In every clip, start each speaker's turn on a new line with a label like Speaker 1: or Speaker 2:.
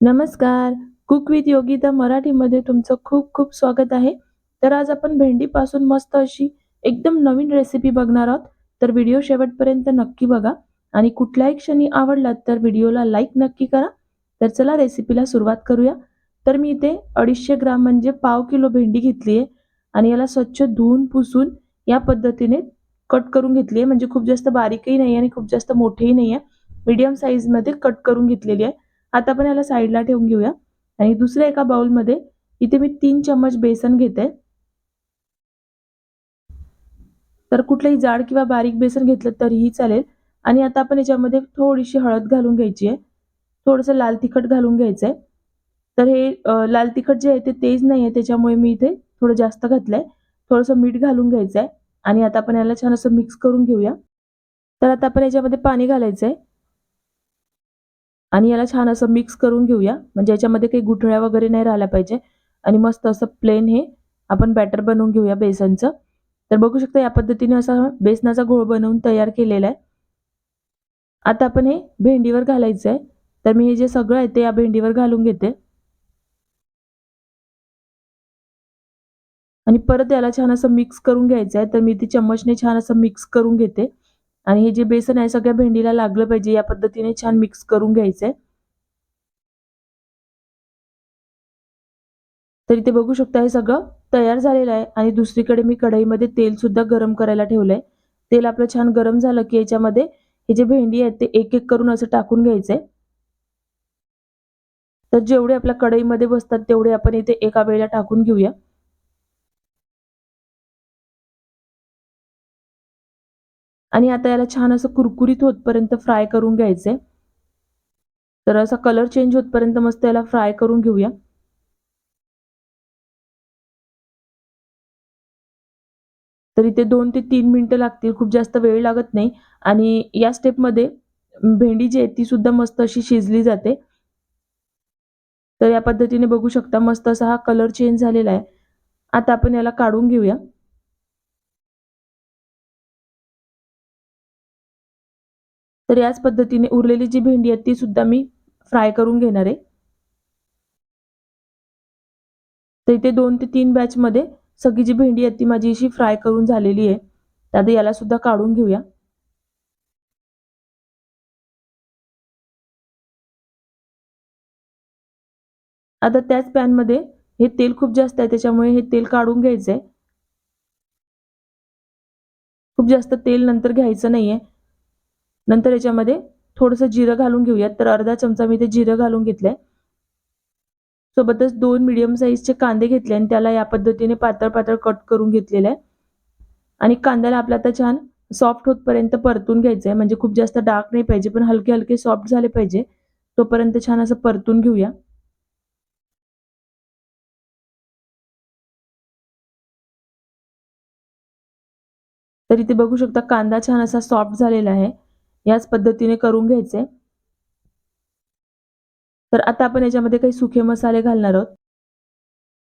Speaker 1: नमस्कार. Cook with Yogita मराठीमध्ये तुमचं खूप खूप स्वागत आहे. तर आज आपण भेंडीपासून मस्त अशी एकदम नवीन रेसिपी बघणार आहोत. तर व्हिडिओ शेवटपर्यंत नक्की बघा. आणि कुठल्याही क्षणी आवडलात तर व्हिडिओला लाईक नक्की करा. तर चला रेसिपीला सुरुवात करूया. तर मी इथे अडीचशे ग्राम म्हणजे पाव किलो भेंडी घेतली आहे. आणि याला स्वच्छ धुवून पुसून या पद्धतीने कट करून घेतली आहे. म्हणजे खूप जास्त बारीकही नाही आणि खूप जास्त मोठेही नाही आहे मीडियम साईजमध्ये कट करून घेतलेली आहे. आता आपण याला साईडला ठेवून घेऊया. आणि दुसऱ्या एका बाउलमध्ये इथे मी तीन चम्मच बेसन घेते. तर कुठलंही जाड किंवा बारीक बेसन घेतलं तरीही चालेल. आणि आता आपण याच्यामध्ये थोडीशी हळद घालून घ्यायची आहे. थोडंसं लाल तिखट घालून घ्यायचं आहे तर हे लाल तिखट जे आहे ते तेज नाही आहे त्याच्यामुळे मी इथे थोडं जास्त घातलं आहे थोडंसं मीठ घालून घ्यायचं आहे आणि आता आपण याला छान असं मिक्स करून घेऊया. तर आता आपण याच्यामध्ये पाणी घालायचं आहे आणि याला छान असं मिक्स करून घेऊया. म्हणजे याच्यामध्ये काही गुठळ्या वगैरे नाही राहिल्या पाहिजे. आणि मस्त असं प्लेन हे आपण बॅटर बनवून घेऊया बेसनचं. तर बघू शकता या पद्धतीने असा बेसनाचा घोळ बनवून तयार केलेला आहे. आता आपण हे भेंडीवर घालायचं आहे तर मी हे जे सगळं आहे ते या भेंडीवर घालून घेते. आणि परत याला छान असं मिक्स करून घ्यायचं आहे तर मी ती चम्मचने छान असं मिक्स करून घेते. आणि हे जे बेसन आहे सगळ्या भेंडीला लागलं पाहिजे या पद्धतीने छान मिक्स करून घ्यायचंय तर इथे बघू शकता हे सगळं तयार झालेलं आहे आणि दुसरीकडे मी कढईमध्ये तेल सुद्धा गरम करायला ठेवलंय. तेल आपलं छान गरम झालं की याच्यामध्ये हे जे भेंडी आहेत ते एक एक करून असं टाकून घ्यायचंय तर जेवढे आपल्या कढईमध्ये बसतात तेवढे आपण इथे एका वेळेला टाकून घेऊया. आणि आता याला छान असं कुरकुरीत होतपर्यंत फ्राय करून घ्यायचंय. तर असा कलर चेंज होतपर्यंत मस्त याला फ्राय करून घेऊया. तर इथे दोन ते तीन मिनिटं लागतील खूप जास्त वेळ लागत नाही. आणि या स्टेपमध्ये भेंडी जी आहे ती सुद्धा मस्त अशी शिजली जाते. तर या पद्धतीने बघू शकता मस्त असा हा कलर चेंज झालेला आहे. आता आपण याला काढून घेऊया. तर याच पद्धतीने उरलेली जी भेंडी आहे ती सुद्धा मी फ्राय करून घेणार आहे. तर इथे दोन ते तीन बॅच मध्ये सगळी जी भेंडी आहे ती माझी अशी फ्राय करून झालेली आहे. त्यात याला सुद्धा काढून घेऊया. आता त्याच पॅनमध्ये हे तेल खूप जास्त आहे त्याच्यामुळे हे तेल काढून घ्यायचंय. खूप जास्त तेल नंतर घ्यायचं नाहीये. नंतर याच्यामध्ये थोडंसं जिरं घालून घेऊयात. तर अर्धा चमचा मी ते जिरं घालून घेतलंय. सोबतच दोन मिडियम साईजचे कांदे घेतले आणि त्याला या पद्धतीने पातळ पातळ कट करून घेतलेलं आहे आणि कांद्याला आपला आता छान सॉफ्ट होतपर्यंत परतून घ्यायचं आहे म्हणजे खूप जास्त डार्क नाही पाहिजे पण हलके हलके सॉफ्ट झाले पाहिजे. तोपर्यंत छान असं परतून घेऊया. तर इथे बघू शकता कांदा छान असा सॉफ्ट झालेला आहे. याच पद्धतीने करून घ्यायचे. तर आता आपण याच्यामध्ये काही सुखे मसाले घालणार आहोत.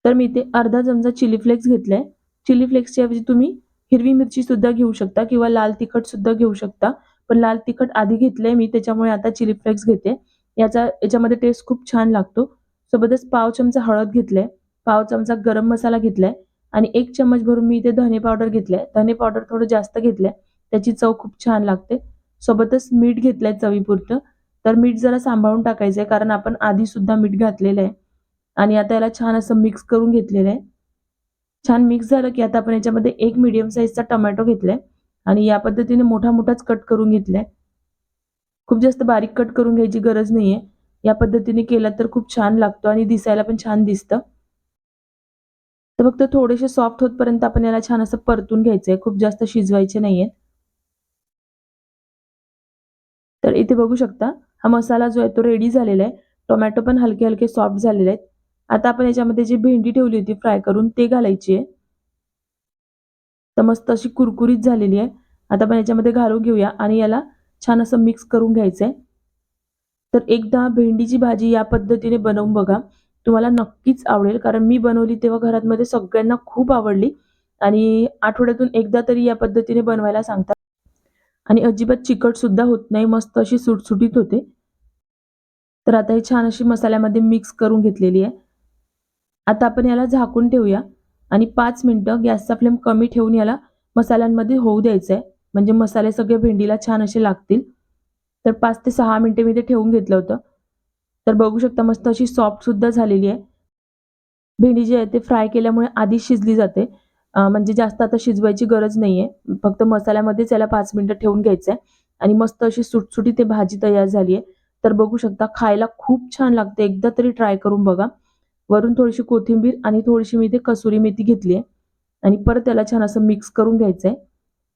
Speaker 1: तर मी इथे अर्धा चमचा चिली फ्लेक्स घेतलाय. चिली फ्लेक्सच्या ऐवजी तुम्ही हिरवी मिरची सुद्धा घेऊ शकता किंवा लाल तिखट सुद्धा घेऊ शकता. पण लाल तिखट आधी घेतलंय मी त्याच्यामुळे आता चिली फ्लेक्स घेते. याचा याच्यामध्ये टेस्ट खूप छान लागतो. सोबतच पाव चमचा हळद घेतलाय. पाव चमचा गरम मसाला घेतलाय. आणि एक चमच भरून मी इथे धने पावडर घेतलाय. धने पावडर थोडं जास्त घेतलंय. त्याची चव खूप छान लागते. सोबतच मीठ घेतलंय चवीपुरतं. तर मीठ जरा सांभाळून टाकायचंय कारण आपण आधी सुद्धा मीठ घातलेलं आहे. आणि आता याला छान असं मिक्स करून घेतलेलं आहे. छान मिक्स झालं की आता आपण याच्यामध्ये एक मिडियम साईजचा टोमॅटो घेतलाय. आणि या पद्धतीने मोठा मोठाच कट करून घेतलाय. खूप जास्त बारीक कट करून घ्यायची गरज नाहीये. या पद्धतीने केला तर खूप छान लागतो आणि दिसायला पण छान दिसतं. तर फक्त थोडेसे सॉफ्ट होतपर्यंत आपण याला छान असं परतून घ्यायचंय. खूप जास्त शिजवायचे नाहीये तर इथे बघू शकता हा मसाला जो आहे तो रेडी झालेला आहे. टोमॅटो पण हलके हलके सॉफ्ट झालेले आहेत. आता आपण याच्यामध्ये जी भेंडी ठेवली होती फ्राय करून ते घालायची आहे. तर मस्त अशी कुरकुरीत झालेली आहे. आता आपण याच्यामध्ये घालून घेऊया आणि याला छान असं मिक्स करून घ्यायचंय. तर एकदा भेंडीची भाजी या पद्धतीने बनवून बघा. तुम्हाला नक्कीच आवडेल कारण मी बनवली तेव्हा घरात मध्ये सगळ्यांना खूप आवडली. आणि आठवड्यातून एकदा तरी या पद्धतीने बनवायला सांगतात. आणि अजिबात चिकटसुद्धा होत नाही मस्त अशी सुटसुटीत होते. तर आता ही छान अशी मसाल्यामध्ये मिक्स करून घेतलेली आहे. आता आपण याला झाकून ठेवूया आणि पाच मिनटं गॅसचा फ्लेम कमी ठेवून याला मसाल्यांमध्ये होऊ द्यायचं आहे म्हणजे मसाले सगळे भेंडीला छान असे लागतील. तर पाच ते सहा मिनटे मी ते ठेवून घेतलं होतं. तर बघू शकता मस्त अशी सॉफ्टसुद्धा झालेली आहे. भेंडी जी आहे ते फ्राय केल्यामुळे आधी शिजली जाते. म्हणजे जास्त आता शिजवायची गरज नाही आहे फक्त मसाल्यामध्येच याला पाच मिनटं ठेवून घ्यायचं आहे आणि मस्त अशी सुटसुटी ते भाजी तयार झाली आहे तर बघू शकता खायला खूप छान लागते. एकदा तरी ट्राय करून बघा. वरून थोडीशी कोथिंबीर आणि थोडीशी मी ते कसुरी मेथी घेतली आहे आणि परत त्याला छान असं मिक्स करून घ्यायचं आहे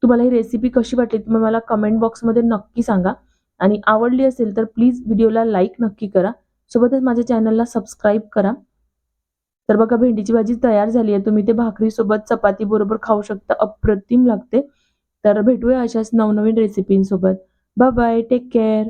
Speaker 1: तुम्हाला ही रेसिपी कशी वाटली तुम्ही मला कमेंट बॉक्समध्ये नक्की सांगा. आणि आवडली असेल तर प्लीज व्हिडिओला लाईक नक्की करा. सोबतच माझ्या चॅनलला सबस्क्राईब करा. तर बघा भेंडीची भाजी तयार झाली आहे. तुम्ही ते भाकरीसोबत चपाती बरोबर खाऊ शकता. अप्रतिम लागते. तर भेटूया अशाच नवनवीन रेसिपींसोबत बाय बाय टेक केअर